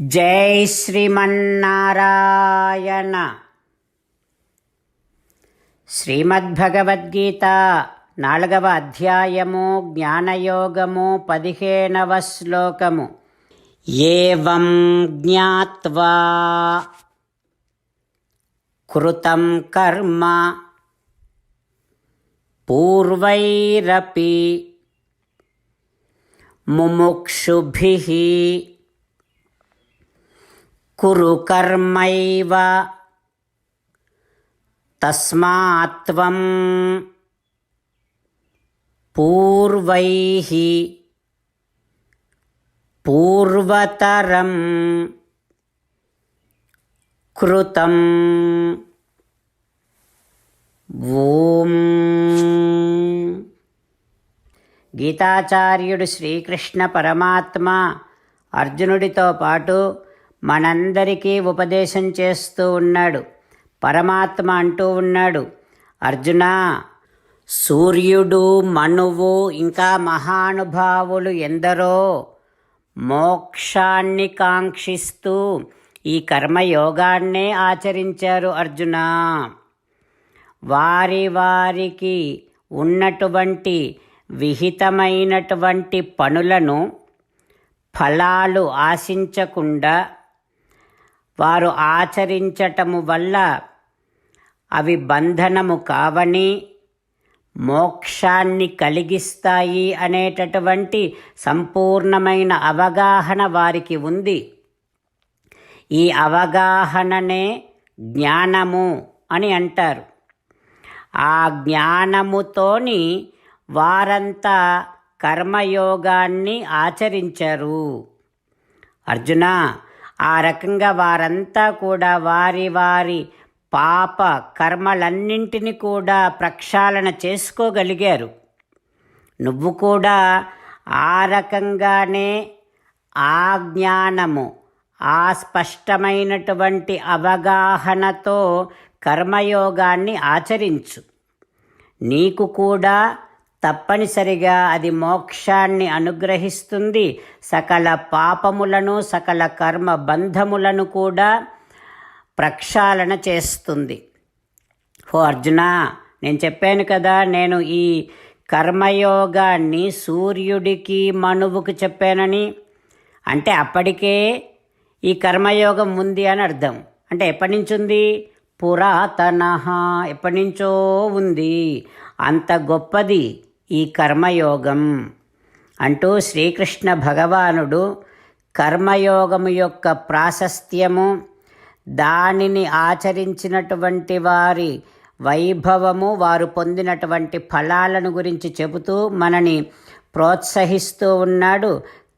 జై శ్రీమన్నారాయణ. శ్రీమద్భగవద్గీత నాలుగవ అధ్యాయము జ్ఞానయోగము పదిహేనవ శ్లోకము. ఏవం జ్ఞాత్వా? కృతం కర్మ. పూర్వైరపి. ముముక్షుభి. కురు కర్మైవ తస్మాత్వం పూర్వై పూర్వతరం కృతం ఓం గీతాచార్యుడు శ్రీకృష్ణ పరమాత్మ అర్జునుడితో పాటు మనందరికీ ఉపదేశం చేస్తూ ఉన్నాడు. పరమాత్మ అంటూ ఉన్నాడు. అర్జున సూర్యుడు మనువు ఇంకా మహానుభావులు ఎందరో మోక్షాన్ని కాంక్షిస్తూ ఈ కర్మయోగాన్నే ఆచరించారు అర్జున. వారి వారికి ఉన్నటువంటి విహితమైనటువంటి పనులను ఫలాలు ఆశించకుండా వారు ఆచరించటము వల్ల అవి బంధనము కావని మోక్షాన్ని కలిగిస్తాయి అనేటటువంటి సంపూర్ణమైన అవగాహన వారికి ఉంది. ఈ అవగాహననే జ్ఞానము అని అంటారు. ఆ జ్ఞానముతోని వారంతా కర్మయోగాన్ని ఆచరించారు. అర్జున ఆ రకంగా వారంతా కూడా వారి వారి పాప కర్మలన్నింటినీ కూడా ప్రక్షాళన చేసుకోగలిగారు. నువ్వు కూడా ఆ రకంగానే ఆ జ్ఞానము ఆ స్పష్టమైనటువంటి అవగాహనతో కర్మయోగాన్ని ఆచరించు. నీకు కూడా తప్పనిసరిగా అది మోక్షాన్ని అనుగ్రహిస్తుంది. సకల పాపములను సకల కర్మ బంధములను కూడా ప్రక్షాళన చేస్తుంది. ఓ అర్జున నేను చెప్పాను కదా నేను ఈ కర్మయోగాన్ని సూర్యుడికి మనువుకు చెప్పానని. అంటే అప్పటికే ఈ కర్మయోగం ఉంది అని అర్థం. అంటే ఎప్పటి నుంచి ఉంది పురాతన ఎప్పటి నుంచో ఉంది. అంత గొప్పది. ఈ కర్మయోగం అంటూ శ్రీకృష్ణ భగవానుడు కర్మయోగము యొక్క ప్రాశస్త్యము దానిని ఆచరించినటువంటి వారి వైభవము వారు పొందినటువంటి ఫలాలను గురించి చెబుతూ మనని ప్రోత్సహిస్తూ ఉన్నాడు.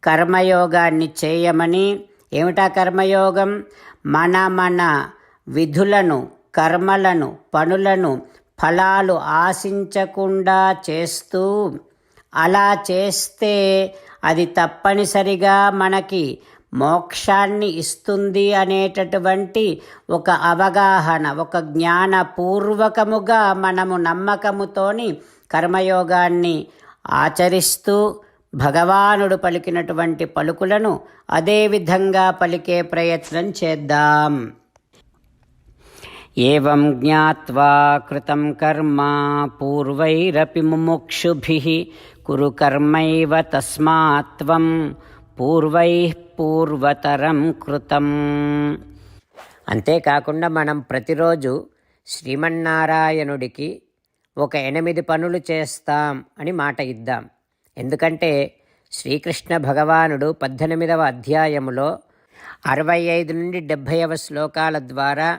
కర్మయోగాన్ని చేయమని. ఏమిటా కర్మయోగం? మన మన విధులను కర్మలను పనులను ఫలాలు ఆశించకుండా చేస్తూ అలా చేస్తే అది తప్పనిసరిగా మనకి మోక్షాన్ని ఇస్తుంది అనేటటువంటి ఒక అవగాహన ఒక జ్ఞానపూర్వకముగా మనము నమ్మకముతోని కర్మయోగాన్ని ఆచరిస్తూ భగవానుడు పలికినటువంటి పలుకులను అదేవిధంగా పలికే ప్రయత్నం చేద్దాం. ఏం జ్ఞావా కృతం కర్మ పూర్వైరపి ముముక్షుభిः కురు కర్మైవ తస్మాత్వం పూర్వై పూర్వతరం కృతం. అంతేకాకుండా మనం ప్రతిరోజు శ్రీమన్నారాయణుడికి ఒక ఎనిమిది పనులు చేస్తాం అని మాట ఇద్దాం. ఎందుకంటే శ్రీకృష్ణ భగవానుడు పద్దెనిమిదవ అధ్యాయములో అరవై ఐదు నుండి డెబ్భైవ శ్లోకాల ద్వారా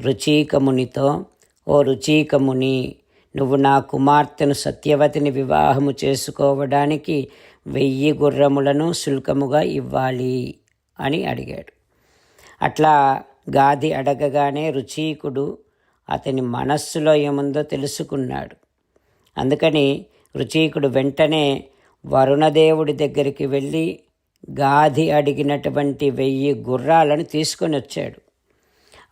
రుచీకమునితో ఓ రుచీకముని నువ్వు నా కుమార్తెను సత్యవతిని వివాహము చేసుకోవడానికి వెయ్యి గుర్రములను శుల్కముగా ఇవ్వాలి అని అడిగాడు. అట్లా గాది అడగగానే రుచీకుడు అతని మనస్సులో ఏముందో తెలుసుకున్నాడు. అందుకని రుచీకుడు వెంటనే వరుణదేవుడి దగ్గరికి వెళ్ళి గాది అడిగినటువంటి వెయ్యి గుర్రాలను తీసుకొని వచ్చాడు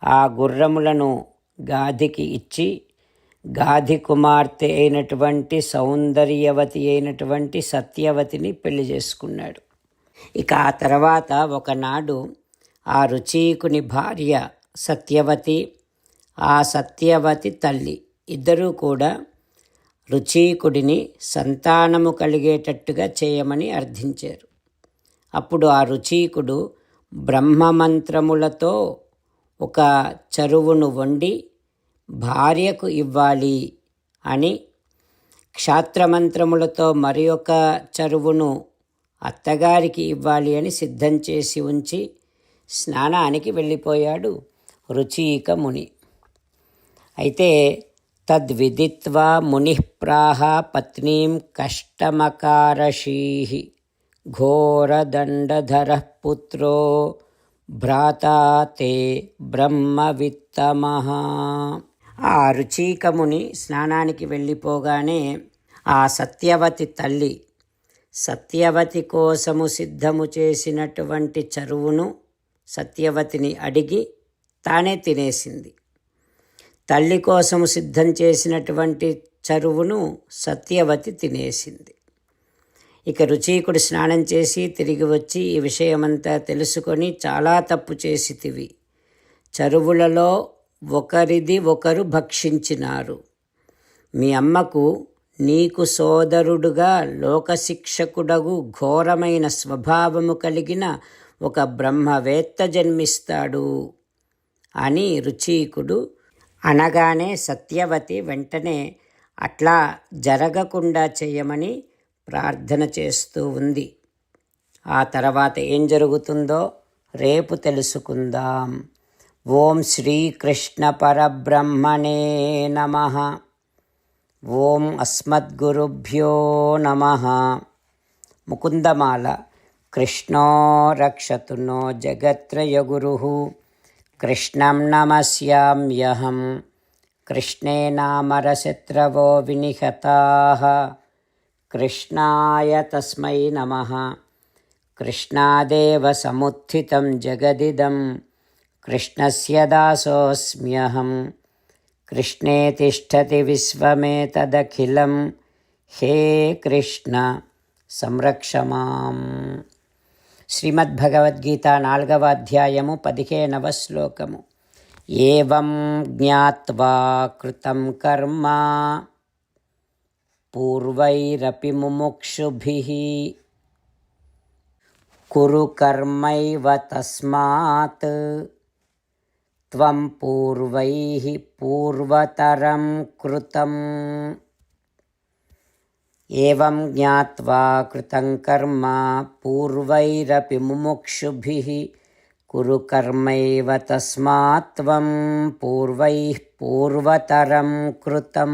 ఆ గుర్రములను గాధికి ఇచ్చి గాధి కుమార్తె అయినటువంటి సౌందర్యవతి అయినటువంటి సత్యవతిని పెళ్ళి చేసుకున్నాడు. ఇక ఆ తర్వాత ఒకనాడు ఆ రుచీకుని భార్య సత్యవతి ఆ సత్యవతి తల్లి ఇద్దరూ కూడా రుచీకుడిని సంతానము కలిగేటట్టుగా చేయమని అర్థించారు. అప్పుడు ఆ రుచీకుడు బ్రహ్మమంత్రములతో ఒక చరువును వండి భార్యకు ఇవ్వాలి అని క్షాత్రమంత్రములతో మరి ఒక చరువును అత్తగారికి ఇవ్వాలి అని సిద్ధం చేసి ఉంచి స్నానానికి వెళ్ళిపోయాడు రుచీక ముని. అయితే తద్విదిత్వా మునిప్రాహ పత్నీం కష్టమకారషీ ఘోరదండధర పుత్రో భ్రాతా తే బ్రహ్మవిత్తమ. ఆ రుచీకముని స్నానానికి వెళ్ళిపోగానే ఆ సత్యవతి తల్లి సత్యవతి కోసము సిద్ధము చేసినటువంటి చరువును సత్యవతిని అడిగి తానే తినేసింది. తల్లి కోసము సిద్ధం చేసినటువంటి చరువును సత్యవతి తినేసింది. ఇక రుచీకుడు స్నానం చేసి తిరిగి వచ్చి ఈ విషయమంతా తెలుసుకొని చాలా తప్పు చేసితివి. చరువులలో ఒకరిది ఒకరు భక్షించినారు. మీ అమ్మకు నీకు సోదరుడుగా లోకశిక్షకుడగు ఘోరమైన స్వభావము కలిగిన ఒక బ్రహ్మవేత్త జన్మిస్తాడు అని రుచీకుడు అనగానే సత్యవతి వెంటనే అట్లా జరగకుండా చేయమని ప్రార్థన చేస్తూ ఉంది. ఆ తర్వాత ఏం జరుగుతుందో రేపు తెలుసుకుందాం. ఓం శ్రీకృష్ణ పరబ్రహ్మణే నమ. ఓం అస్మద్గురుభ్యో నమ. ముకుందమాల కృష్ణో రక్షతు నో జగత్రయగురు కృష్ణం నమస్యామ్యహం. కృష్ణే నామరశత్రవో వినిహతా. కృష్ణాయ తస్మై నమ. కృష్ణాదేవ సముత్థితం జగదిదం. కృష్ణస్య దాసోऽస్మ్యహం కృష్ణే తిష్టతి విశ్వమేతదఖిలం. హే కృష్ణ సంరక్షమాం శ్రీమద్భగవద్గీత నాలుగవ అధ్యాయము పదిహేనవ శ్లోకము. ఏవం జ్ఞాత్వా కృతం కర్మ. పూర్వైరపి ముముక్షుభిः కురు కర్మైవ తస్మాత్ త్వం పూర్వైः పూర్వతరం కృతం ఏవం జ్ఞాత్వా కృతం కర్మ పూర్వైరపి ముముక్షుభిः కురు కర్మైవ తస్మాత్ త్వం పూర్వైः పూర్వతరం కృతం